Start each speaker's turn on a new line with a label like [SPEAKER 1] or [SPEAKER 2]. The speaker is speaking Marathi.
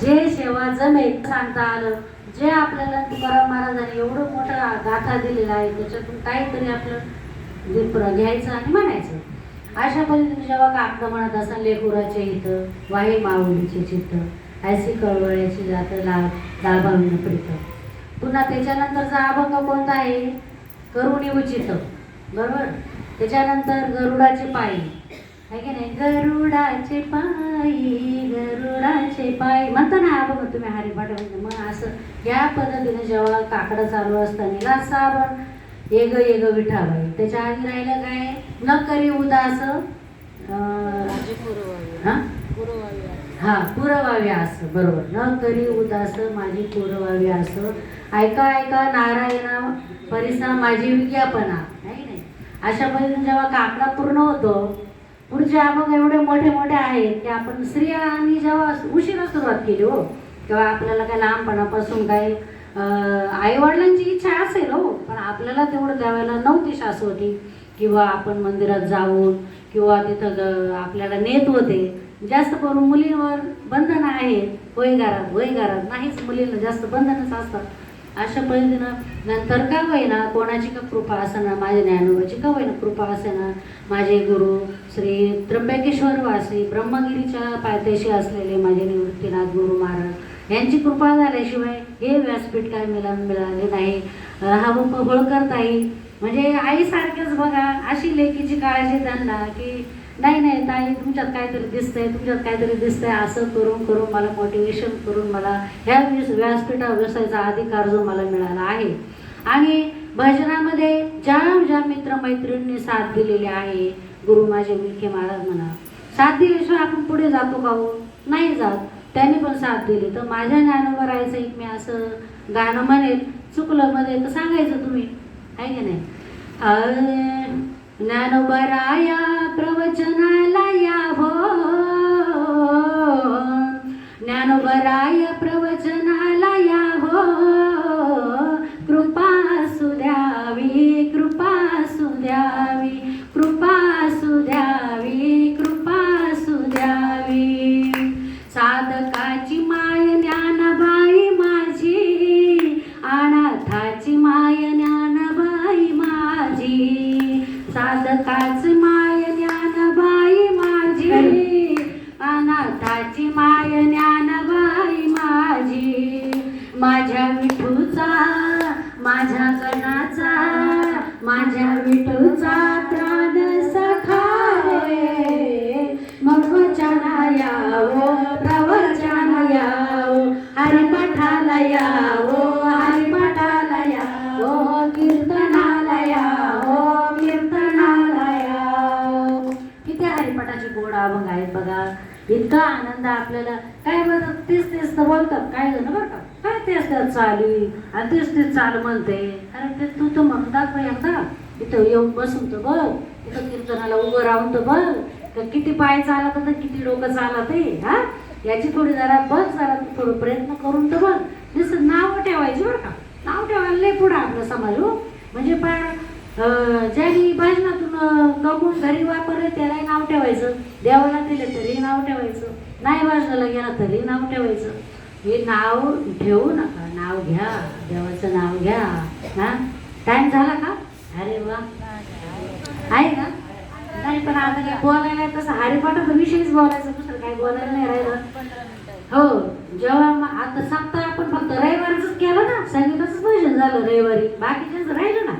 [SPEAKER 1] जे सेवा जमेल सांगता आलं. जे आपल्याला तुकाराम महाराजांनी एवढं मोठं गाथा दिलेला आहे त्याच्यातून काहीतरी आपलं दीपरा घ्यायचं आणि म्हणायचं. अशा पद्धतीने जेव्हा कागद म्हणत असाल लेकुराचे इथं वाही माऊलीचे चित्त ऐसी कळवळ्याची जात लाल दाबाविन प्रीत. पुन्हा त्याच्यानंतरचा अभंग कोणता आहे? करुणी उचित. बरोबर? त्याच्यानंतर गरुडाचे पायी. गरुडाचे पाय गरुडाचे पाय. म्हणता ना अभंग तुम्ही हरिपाठ म्हणता. मग असं या पद्धतीने जेव्हा काकडं चालू असताना ला साबण येग येग विठाबाई त्याच्या आधी राहिलं काय? न करी उदास हा? पुरवावी असं बरोबर. न करी उदास माझी पुरवावी असं ऐका ऐका नारायणा परिसा माझी विज्ञापना. नाही नाही. अशा पद्धतीने जेव्हा काकडा पूर्ण होतो पुढचे अभंग एवढे मोठे मोठे आहेत की आपण स्त्रियांनी जेव्हा उशिरा सुरुवात केली हो तेव्हा आपल्याला काय लहानपणापासून काही आईवडिलांची इच्छा असेल हो पण आपल्याला तेवढं द्यावायला नव्हती शाश्वती किंवा आपण मंदिरात जाऊन किंवा तिथं आपल्याला नेत होते. जास्त करून मुलींवर बंधनं आहेत. होय घरात होय घरात. नाहीच मुलींना जास्त बंधनच असतात. अशा पद्धतीनं नंतर का होईना कोणाची का कृपा असेना माझ्या ज्ञानोबाची का होईना कृपा असेना? माझे गुरु श्री त्र्यंबकेश्वर वासी ब्रह्मगिरीच्या पायथ्याशी असलेले माझे निवृत्तीनाथ गुरु महाराज यांची कृपा झाल्याशिवाय हे व्यासपीठ काय मिळा मिळाले नाही. हा बुक होळकर ताई म्हणजे आईसारखेच बघा अशी लेकीची काळजी त्यांना की नाही नाही ताई तुमच्यात काहीतरी दिसतंय तुमच्यात काहीतरी दिसतंय असं करून करून मला मोटिवेशन करून मला ह्या व्यासपीठा व्यवसायाचा अधिकार जो मला मिळाला आहे. आणि भजनामध्ये ज्या ज्या मित्रमैत्रिणींनी साथ दिलेली आहे गुरु माझे विखे महाराज म्हणा. साथ दिल्याशिवाय आपण पुढे जातो का हो? नाही जात. त्यांनी पण साथ दिली. तर माझ्या ज्ञानावर राहायचं एक मी असं गाणं म्हणेल चुकलं मध्ये तर सांगायचं तुम्ही. आहे की नाही? ज्ञानोबराया प्रवचनाला हो ज्ञानोबराय प्रवचनाला हो कृपा साधकाची माय ज्ञानबाई माझी. अनाथाची माय ज्ञानबाई माझी. माझ्या विठूचा माझ्या कणाचा माझ्या किती गोड अभंग आहेत बघा. इतका आनंद आपल्याला. काय बरं तेच तेच तर बोलतात. काय जण बरं का? काय तेच तर चालू? आणि तेच तेच चाल म्हणते. अरे ते तू तर म्हणतात बाई एकदा. इथं येऊन बसून तर बघ. इथं कीर्तनाला उभं राहून तर बघ. तर किती पाय चालत तर किती डोकं चालत आहे हा? याची थोडी जरा बघ जरा थोडं प्रयत्न करून तर बघ. जसं नाव ठेवायची बरं का? नाव ठेवायला लय पुढं आपलं समाज हो. म्हणजे पण ज्यांनी भजनातून कमवून घरी वापरले त्यालाही नाव ठेवायचं. देवाला दिले तरी नाव ठेवायचं. नाही भजनाला गेला तरी नाव ठेवायचं. हे नाव ठेवू नका. नाव घ्या. देवाचं नाव घ्या. हा? टाइम झाला का? अरे वा. आहे का? नाही पण आता काय बोलायला तसं हरिपाठाचा विषयच बोलायचं. दुसरं काही बोलायला नाही राहिलं. हो जेव्हा मग आता सप्ताह आपण फक्त रविवारच केलं ना संगीताच भजन झालं रविवारी. बाकीच्याच राहिलं ना.